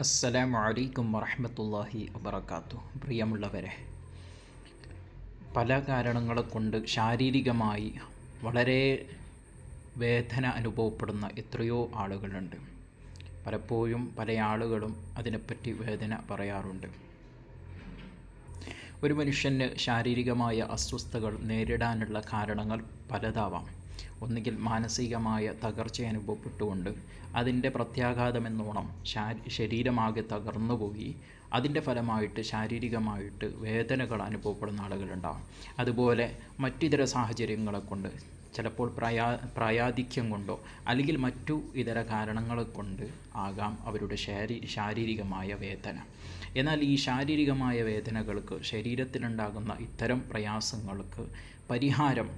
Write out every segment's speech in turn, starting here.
അസ്സലാമു അലൈക്കും വറഹമത്തല്ലാഹി വബർക്കാത്തു പ്രിയമുള്ളവരെ പല കാരണങ്ങളെ കൊണ്ട് ശാരീരികമായി വളരെ വേദന അനുഭവപ്പെടുന്ന എത്രയോ ആളുകളുണ്ട്. പലപ്പോഴും പല ആളുകളും അതിനെപ്പറ്റി വേദന പറയാറുണ്ട്. ഒരു മനുഷ്യന് ശാരീരികമായ അസ്വസ്ഥതകൾ നേരിടാനുള്ള കാരണങ്ങൾ പലതാവാം. ഒന്നുകിൽ മാനസികമായ തകർച്ച അനുഭവപ്പെട്ടുകൊണ്ട് അതിന്റെ പ്രത്യാഘാതമെന്നോണം ശരീരമാകെ തകർന്നുപോയി അതിന്റെ ഫലമായിട്ട് ശാരീരികമായിട്ട് വേദനകൾ അനുഭവപ്പെടുന്ന ആളുകളുണ്ടാകും അതുപോലെ മറ്റിതര സാഹചര്യങ്ങളെ കൊണ്ട് ചിലപ്പോൾ പ്രയാ പ്രായാധിക്യം കൊണ്ടോ അല്ലെങ്കിൽ മറ്റു ഇതര കാരണങ്ങളെ കൊണ്ട് ആകാം അവരുടെ ശാരീ ശാരീരികമായ വേദന. എന്നാൽ ഈ ശാരീരികമായ വേദനകൾക്ക് ശരീരത്തിലുണ്ടാകുന്ന ഇത്തരം പ്രയാസങ്ങൾക്ക് പരിഹാരം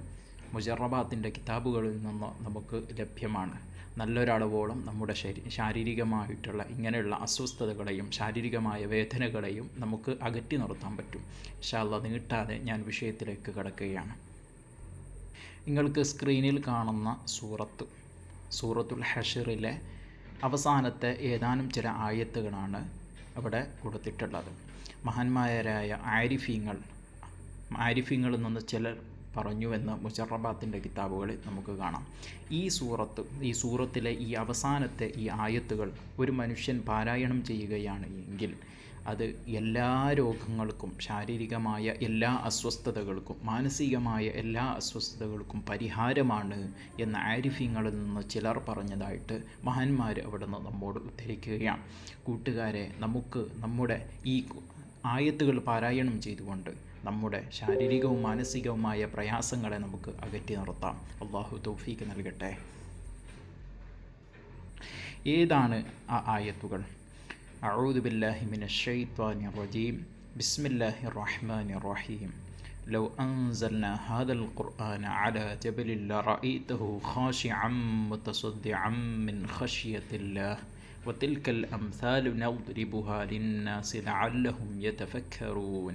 മുജറബാത്തിന്റെ കിതാബുകളിൽ നിന്ന് നമുക്ക് ലഭ്യമാണ്. നല്ലൊരളവോളം നമ്മുടെ ശരീ ശാരീരികമായിട്ടുള്ള ഇങ്ങനെയുള്ള അസ്വസ്ഥതകളെയും ശാരീരികമായ വേദനകളെയും നമുക്ക് അകറ്റി നിർത്താൻ പറ്റും. ഇഷാല്ല നീട്ടാതെ ഞാൻ വിഷയത്തിലേക്ക് കിടക്കുകയാണ്. നിങ്ങൾക്ക് സ്ക്രീനിൽ കാണുന്ന സൂറത്ത് സൂറത്തുൽ ഹഷറിലെ അവസാനത്തെ ഏതാനും ചില ആയത്തുകളാണ് അവിടെ കൊടുത്തിട്ടുള്ളത്. മഹാന്മാരായ ആരിഫീങ്ങൾ ആരിഫീങ്ങളിൽ നിന്ന് ചിലർ പറഞ്ഞുവെന്ന് മുജറബാത്തിന്റെ കിതാബുകളിൽ നമുക്ക് കാണാം. ഈ സൂറത്ത് ഈ സൂറത്തിലെ ഈ അവസാനത്തെ ഈ ആയത്തുകൾ ഒരു മനുഷ്യൻ പാരായണം ചെയ്യുകയാണ് എങ്കിൽ അത് എല്ലാ രോഗങ്ങൾക്കും ശാരീരികമായ എല്ലാ അസ്വസ്ഥതകൾക്കും മാനസികമായ എല്ലാ അസ്വസ്ഥതകൾക്കും പരിഹാരമാണ് എന്ന ആരിഫ്യങ്ങളിൽ നിന്ന് ചിലർ പറഞ്ഞതായിട്ട് മഹാന്മാർ അവിടെ നിന്ന് നമ്മോട് ഉദ്ധരിക്കുകയാണ്. കൂട്ടുകാരെ നമുക്ക് നമ്മുടെ ഈ ആയത്തുകൾ പാരായണം ചെയ്തുകൊണ്ട് നമ്മുടെ ശാരീരികവും മാനസികവുമായ പ്രയാസങ്ങളെ നമുക്ക് അകറ്റി നിർത്താം അള്ളാഹു തൗഫീക്ക് നൽകട്ടെ ഏതാണ് ആ ആയത്തുകൾ أعوذ بالله من الشيطان الرجيم بسم الله الرحمن الرحيم لو أنزلنا هذا القرآن على جبل لرأيته خاشعا متصدعا من خشية الله وتلك الأمثال نضربها للناس لعلهم يتفكرون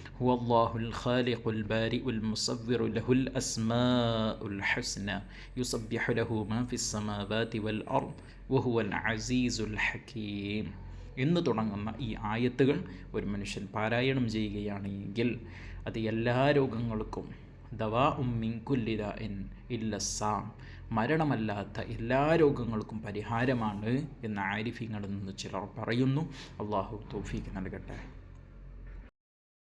هو الله الخالق البارئ المصور له الأسماء الحسنى يسبح له ما في السماوات والأرض وهو العزيز الحكيم എന്ന് തുടങ്ങുന്ന ഈ ആയത്തുകൾ ഒരു മനുഷ്യൻ പാരായണം ചെയ്യുകയാണെങ്കിൽ അത് എല്ലാ രോഗങ്ങൾക്കും ദവാ ഉമ്മിൻകുല്ലിത എൻ ഇല്ലസാം മരണമല്ലാത്ത എല്ലാ രോഗങ്ങൾക്കും പരിഹാരമാണ് എന്ന് ആരിഫിങ്ങളിൽ നിന്ന് ചിലർ പറയുന്നു അള്ളാഹു തോഫീക്ക് നൽകട്ടെ